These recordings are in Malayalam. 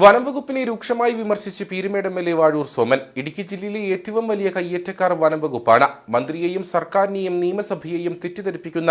വനംവകുപ്പിനെ രൂക്ഷമായി വിമർശിച്ച് Peerumedu M L A Vazhoor Soman. Idukki ജില്ലയിലെ ഏറ്റവും വലിയ കയ്യേറ്റക്കാർ വനംവകുപ്പാണ്. മന്ത്രിയെയും സർക്കാരിനെയും നിയമസഭയെയും തെറ്റിദ്ധരിപ്പിക്കുന്ന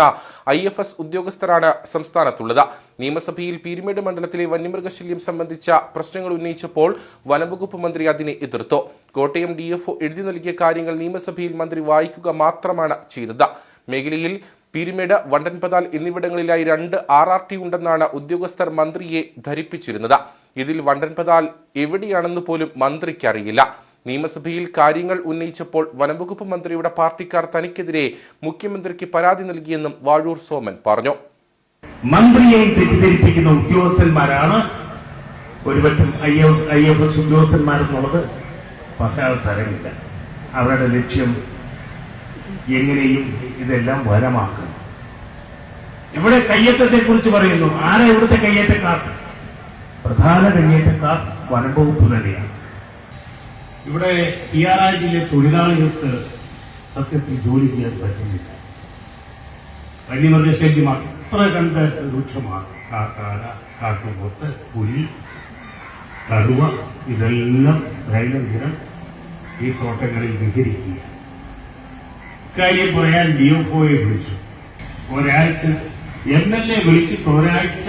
ഐ എഫ് എസ് ഉദ്യോഗസ്ഥരാണ് സംസ്ഥാനത്തുള്ളത്. നിയമസഭയിൽ പീരുമേട് മണ്ഡലത്തിലെ വന്യമൃഗശല്യം സംബന്ധിച്ച പ്രശ്നങ്ങൾ ഉന്നയിച്ചപ്പോൾ വനംവകുപ്പ് മന്ത്രി അതിനെ എതിർത്തു. കോട്ടയം ഡി എഫ് എഴുതി നൽകിയ കാര്യങ്ങൾ നിയമസഭയിൽ മന്ത്രി വായിക്കുക മാത്രമാണ് ചെയ്തത്. മേഖലയിൽ പീരുമേട് വണ്ടൻപതാൽ എന്നിവിടങ്ങളിലായി രണ്ട് ആർ ആർ ടി ഉണ്ടെന്നാണ് ഉദ്യോഗസ്ഥർ മന്ത്രിയെ ധരിപ്പിച്ചിരുന്നത്. ഇതിൽ വണ്ടൻപതാൽ എവിടെയാണെന്ന് പോലും മന്ത്രിക്കറിയില്ല. നിയമസഭയിൽ കാര്യങ്ങൾ ഉന്നയിച്ചപ്പോൾ വനംവകുപ്പ് മന്ത്രിയുടെ പാർട്ടിക്കാർ തനിക്കെതിരെ മുഖ്യമന്ത്രിക്ക് പരാതി നൽകിയെന്നും വാഴൂർ സോമൻ പറഞ്ഞു. മന്ത്രിയെ തെറ്റിദ്ധരിപ്പിക്കുന്ന ഉദ്യോഗസ്ഥന്മാരാണ് ഒരുപറ്റം ഐ എഫ് ഉദ്യോഗസ്ഥന്മാരെന്നുള്ളത് തരമില്ല. അവരുടെ ലക്ഷ്യം എങ്ങനെയും ഇതെല്ലാം വരമാക്കുന്നു ഇവിടെ കയ്യേറ്റത്തെ കുറിച്ച് പറയുന്നു. ആരാ ഇവിടുത്തെ കയ്യേറ്റക്കാർ? പ്രധാന കയ്യേറ്റക്കാർ വനംവകുപ്പ് തന്നെയാണ്. ഇവിടെ കിയാറാജിലെ തൊഴിലാളികൾക്ക് സത്യത്തിൽ ജോലി ചെയ്യാൻ പറ്റുന്നില്ല. വന്യമൃഗശല്യം അത്ര കണ്ട് രൂക്ഷമാണ്. കാക്കാന കാട്ടുപോത്ത് പുലി കടുവ ഇതെല്ലാം ദൈനംദിനം ഈ തോട്ടങ്ങളിൽ വിഹരിക്കുക. ഇക്കാര്യം പറയാൻ ഡിഎഫ്ഒയെ എഫ് ഒയെ വിളിച്ചു. ഒരാഴ്ച എം എൽ എ വിളിച്ചിട്ട് ഒരാഴ്ച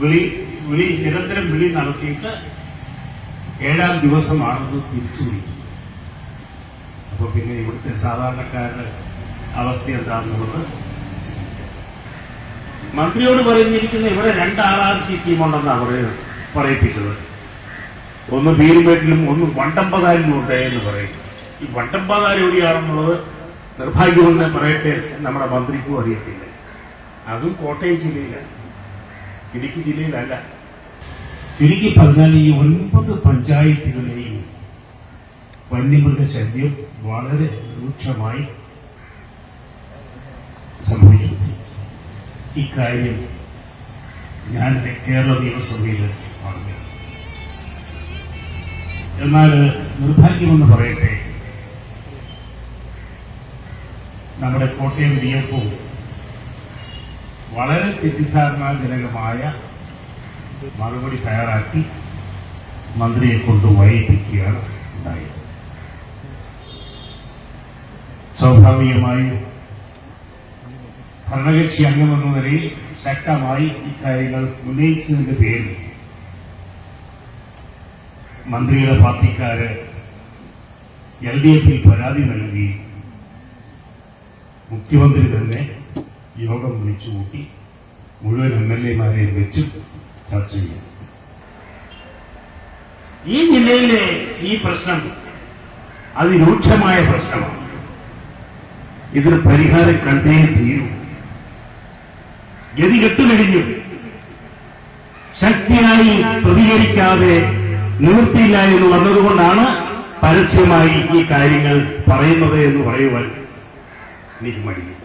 വിളി വിളി നിരന്തരം വിളി നടത്തിയിട്ട് ഏഴാം ദിവസമാണെന്ന് തിരിച്ചു വിളിക്കും അപ്പൊ പിന്നെ ഇവിടുത്തെ സാധാരണക്കാരുടെ അവസ്ഥ എന്താണെന്നുള്ളത് മന്ത്രിയോട് പറഞ്ഞിരിക്കുന്ന ഇവിടെ രണ്ട് ആറാർക്കി ടീമുണ്ടെന്നാണ് പറയുന്നത് പറയിപ്പിച്ചത്. ഒന്ന് പീരുമേട്ടിലും ഒന്ന് വണ്ടമ്പതാരിലും ഉണ്ട് എന്ന് പറയും. ഈ വണ്ടമ്പതാരി എവിടെയാണെന്നുള്ളത് നിർഭാഗ്യമെന്ന് പറയട്ടെ നമ്മുടെ മന്ത്രിക്കും അറിയത്തില്ല. അതും കോട്ടയം ജില്ലയിലാണ്. ഇടുക്കി ജില്ലയിലല്ല. ചുരുക്കി പറഞ്ഞാൽ ഈ ഒൻപത് പഞ്ചായത്തുകളെയും വന്യമൃഗശല്യം വളരെ രൂക്ഷമായി സംഭവിച്ചു. ഇക്കാര്യം ഞാൻ കേരള നിയമസഭയിൽ പറഞ്ഞു എന്നാൽ നിർഭാഗ്യമെന്ന് പറയട്ടെ നമ്മുടെ കോട്ടയം ഡി എഫ് വളരെ തെറ്റിദ്ധാരണാജനകമായ മറുപടി തയ്യാറാക്കി മന്ത്രിയെ കൊണ്ട് വൈകിപ്പിക്കുകയാണ് ഉണ്ടായത്. സ്വാഭാവികമായും ഭരണകക്ഷി അംഗമെന്ന നിലയിൽ ശക്തമായി ഇക്കാര്യങ്ങൾ ഉന്നയിച്ചതിന്റെ പേരിൽ മന്ത്രിയുടെ പാർട്ടിക്കാര് എൽ ഡി എഫിൽ പരാതി നൽകി മുഖ്യമന്ത്രി തന്നെ യോഗം വിളിച്ചു കൂട്ടി മുഴുവൻ എം എൽ എമാരെയും വെച്ച് ചർച്ച ചെയ്യും. ഈ ജില്ലയിലെ ഈ പ്രശ്നം അതിരൂക്ഷമായ പ്രശ്നമാണ്. ഇതിന് പരിഹാരം കണ്ടേ തീരൂ. ഗതി കെട്ടുകഴിഞ്ഞു. ശക്തിയായി പ്രതികരിക്കാതെ നിവൃത്തിയില്ല എന്ന് വന്നതുകൊണ്ടാണ് പരസ്യമായി ഈ കാര്യങ്ങൾ പറയുന്നത് എന്ന് പറയുവാൻ 没什么意义。